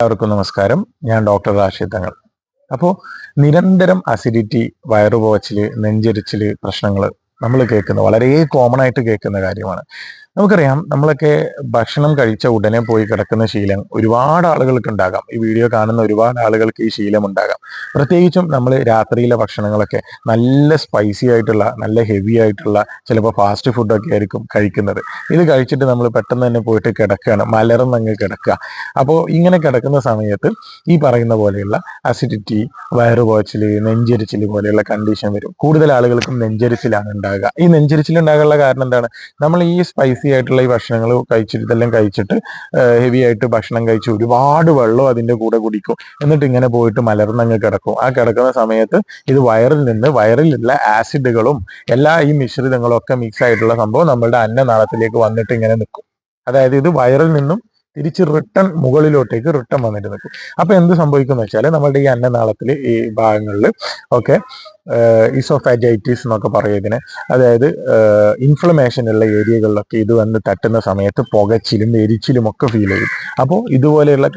എല്ലാവർക്കും നമസ്കാരം. ഞാൻ ഡോക്ടർ റാഷിദ് തങ്ങൾ. അപ്പോൾ നിരന്തരം അസിഡിറ്റി വയറുപോച്ചിൽ നെഞ്ചരിച്ചിൽ പ്രശ്നങ്ങൾ നമ്മൾ കേൾക്കുന്ന വളരെ കോമൺ ആയിട്ട് കേൾക്കുന്ന കാര്യമാണ്. നമുക്കറിയാം നമ്മളൊക്കെ ഭക്ഷണം കഴിച്ച ഉടനെ പോയി കിടക്കുന്ന ശീലം ഒരുപാട് ആളുകൾക്ക് ഉണ്ടാകാം. ഈ വീഡിയോ കാണുന്ന ഒരുപാട് ആളുകൾക്ക് ഈ ശീലം ഉണ്ടാകാം. പ്രത്യേകിച്ചും നമ്മൾ രാത്രിയിലെ ഭക്ഷണങ്ങളൊക്കെ നല്ല സ്പൈസി ആയിട്ടുള്ള നല്ല ഹെവി ആയിട്ടുള്ള ചിലപ്പോൾ ഫാസ്റ്റ് ഫുഡൊക്കെ ആയിരിക്കും കഴിക്കുന്നത്. ഇത് കഴിച്ചിട്ട് നമ്മൾ പെട്ടെന്ന് തന്നെ പോയിട്ട് കിടക്കുകയാണ് മലർന്നങ്ങ് കിടക്കുക. അപ്പോൾ ഇങ്ങനെ കിടക്കുന്ന സമയത്ത് ഈ പറയുന്ന പോലെയുള്ള അസിഡിറ്റി വയറുപോച്ചിൽ നെഞ്ചരിച്ചിൽ പോലെയുള്ള കണ്ടീഷൻ വരും. കൂടുതൽ ആളുകൾക്കും നെഞ്ചരിച്ചിലാണ് ഉണ്ടാകുക. ഈ നെഞ്ചരിച്ചിൽ ഉണ്ടാകാനുള്ള കാരണം എന്താണ്? നമ്മൾ ഈ സ്പൈസി ആയിട്ടുള്ള ഈ ഭക്ഷണങ്ങൾ കഴിച്ചിട്ട് ഇതെല്ലാം കഴിച്ചിട്ട് ഹെവി ആയിട്ട് ഭക്ഷണം കഴിച്ച് ഒരുപാട് വെള്ളം അതിന്റെ കൂടെ കുടിക്കും. എന്നിട്ട് ഇങ്ങനെ പോയിട്ട് മലർന്നങ്ങ് കിടക്കും. ആ കിടക്കുന്ന സമയത്ത് ഇത് വയറിൽ നിന്ന് വയറിലുള്ള ആസിഡുകളും എല്ലാ ഈ മിശ്രിതങ്ങളും ഒക്കെ മിക്സ് ആയിട്ടുള്ള സംഭവം നമ്മളുടെ അന്നനാളത്തിലേക്ക് വന്നിട്ട് ഇങ്ങനെ നിൽക്കും. അതായത് ഇത് വയറിൽ നിന്നും തിരിച്ച് റിട്ടൺ മുകളിലോട്ടേക്ക് റിട്ടൺ വന്നിട്ട് നിൽക്കും. അപ്പൊ എന്ത് സംഭവിക്കും വെച്ചാൽ നമ്മളുടെ ഈ അന്നനാളത്തിൽ ഈ ഭാഗങ്ങളിൽ ഒക്കെ ഇസോഫാജൈറ്റിസ് എന്നൊക്കെ പറയും ഇതിനെ അതായത് ഇൻഫ്ലമേഷൻ ഉള്ള ഏരിയകളിലൊക്കെ ഇത് വന്ന് തട്ടുന്ന സമയത്ത് പുകച്ചിലും എരിച്ചിലും ഒക്കെ ഫീൽ ചെയ്യും. അപ്പോൾ ഇതുപോലെയുള്ള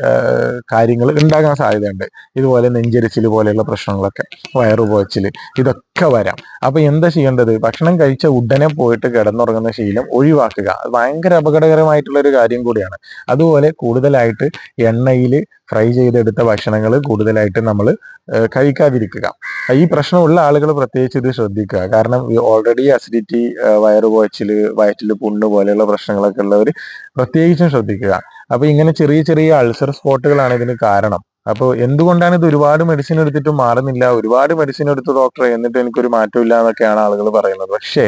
കാര്യങ്ങൾ ഉണ്ടാകാൻ സാധ്യതയുണ്ട്. ഇതുപോലെ നെഞ്ചരിച്ചിൽ പോലെയുള്ള പ്രശ്നങ്ങളൊക്കെ വയറു പുകച്ചിൽ ഇതൊക്കെ വരാം. അപ്പോൾ എന്താ ചെയ്യേണ്ടത്? ഭക്ഷണം കഴിച്ച ഉടനെ പോയിട്ട് കിടന്നുറങ്ങുന്ന ശീലം ഒഴിവാക്കുക. ഭയങ്കര അപകടകരമായിട്ടുള്ള ഒരു കാര്യം കൂടിയാണ്. അതുപോലെ കൂടുതലായിട്ട് എണ്ണയിൽ ഫ്രൈ ചെയ്തെടുത്ത ഭക്ഷണങ്ങൾ കൂടുതലായിട്ട് നമ്മൾ കഴിക്കാതിരിക്കുക. ഈ പ്രശ്നമുള്ള ആളുകൾ പ്രത്യേകിച്ച് ഇത് ശ്രദ്ധിക്കുക. കാരണം ഓൾറെഡി അസിഡിറ്റി വയറുപോച്ചിൽ വയറ്റിൽ പുണ്ണ് പോലെയുള്ള പ്രശ്നങ്ങളൊക്കെ ഉള്ളവർ പ്രത്യേകിച്ചും ശ്രദ്ധിക്കുക. അപ്പൊ ഇങ്ങനെ ചെറിയ ചെറിയ അൾസർ സ്പോട്ടുകളാണ് ഇതിന് കാരണം. അപ്പോൾ എന്തുകൊണ്ടാണ് ഇത് ഒരുപാട് മെഡിസിൻ എടുത്തിട്ട് മാറുന്നില്ല? ഒരുപാട് മെഡിസിൻ എടുത്തു ഡോക്ടറെ എന്നിട്ട് എനിക്കൊരു മാറ്റമില്ല എന്നൊക്കെയാണ് ആളുകൾ പറയുന്നത്. പക്ഷേ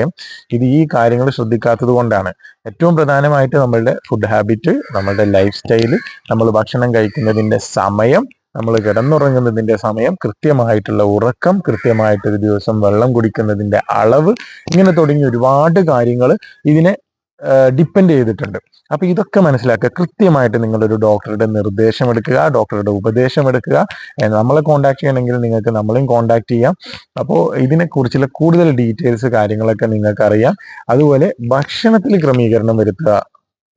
ഇത് ഈ കാര്യങ്ങൾ ശ്രദ്ധിക്കാത്തത് കൊണ്ടാണ്. ഏറ്റവും പ്രധാനമായിട്ട് നമ്മളുടെ ഫുഡ് ഹാബിറ്റ് നമ്മളുടെ ലൈഫ് സ്റ്റൈൽ നമ്മൾ ഭക്ഷണം കഴിക്കുന്നതിന്റെ സമയം നമ്മൾ കിടന്നുറങ്ങുന്നതിന്റെ സമയം കൃത്യമായിട്ടുള്ള ഉറക്കം കൃത്യമായിട്ട് ഒരു ദിവസം വെള്ളം കുടിക്കുന്നതിന്റെ അളവ് ഇങ്ങനെ തുടങ്ങി ഒരുപാട് കാര്യങ്ങൾ ഇതിനെ ഡിപ്പെൻഡ് ചെയ്തിട്ടുണ്ട്. അപ്പൊ ഇതൊക്കെ മനസ്സിലാക്കുക. കൃത്യമായിട്ട് നിങ്ങളൊരു ഡോക്ടറുടെ നിർദ്ദേശം എടുക്കുക ഡോക്ടറുടെ ഉപദേശം എടുക്കുക. നമ്മളെ കോൺടാക്ട് ചെയ്യണമെങ്കിൽ നിങ്ങൾക്ക് നമ്മളെയും കോൺടാക്ട് ചെയ്യാം. അപ്പോൾ ഇതിനെക്കുറിച്ചുള്ള കൂടുതൽ ഡീറ്റെയിൽസ് കാര്യങ്ങളൊക്കെ നിങ്ങൾക്ക് അറിയാം അതുപോലെ ഭക്ഷണത്തിൽ ക്രമീകരണം വരുത്തുക.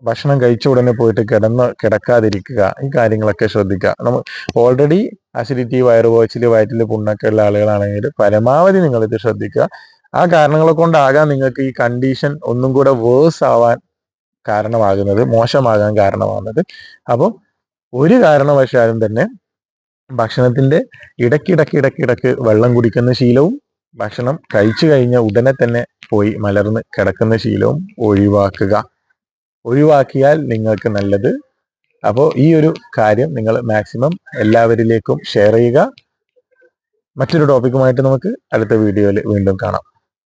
ഭക്ഷണം കഴിച്ച ഉടനെ പോയിട്ട് കിടന്ന് കിടക്കാതിരിക്കുക. ഈ കാര്യങ്ങളൊക്കെ ശ്രദ്ധിക്കുക. നമ്മൾ ഓൾറെഡി അസിഡിറ്റി വയറുപോച്ചിൽ വയറ്റിൽ പുണ്ണൊക്കെ ഉള്ള ആളുകളാണെങ്കിൽ പരമാവധി നിങ്ങളിത് ശ്രദ്ധിക്കുക. ആ കാരണങ്ങളെ കൊണ്ടാകാം നിങ്ങൾക്ക് ഈ കണ്ടീഷൻ ഒന്നും കൂടെ വേഴ്സ് ആവാൻ കാരണമാകുന്നത് മോശമാകാൻ കാരണമാകുന്നത്. അപ്പോൾ ഒരു കാരണവശാലും തന്നെ ഭക്ഷണത്തിന്റെ ഇടയ്ക്കിടയ്ക്ക് ഇടയ്ക്കിടയ്ക്ക് വെള്ളം കുടിക്കുന്ന ശീലവും ഭക്ഷണം കഴിച്ചു കഴിഞ്ഞ ഉടനെ തന്നെ പോയി മലർന്ന് കിടക്കുന്ന ശീലവും ഒഴിവാക്കുക. ഒഴിവാക്കിയാൽ നിങ്ങൾക്ക് നല്ലത്. അപ്പോൾ ഈ ഒരു കാര്യം നിങ്ങൾ മാക്സിമം എല്ലാവരിലേക്കും ഷെയർ ചെയ്യുക. മറ്റൊരു ടോപ്പിക്കുമായിട്ട് നമുക്ക് അടുത്ത വീഡിയോയിൽ വീണ്ടും കാണാം.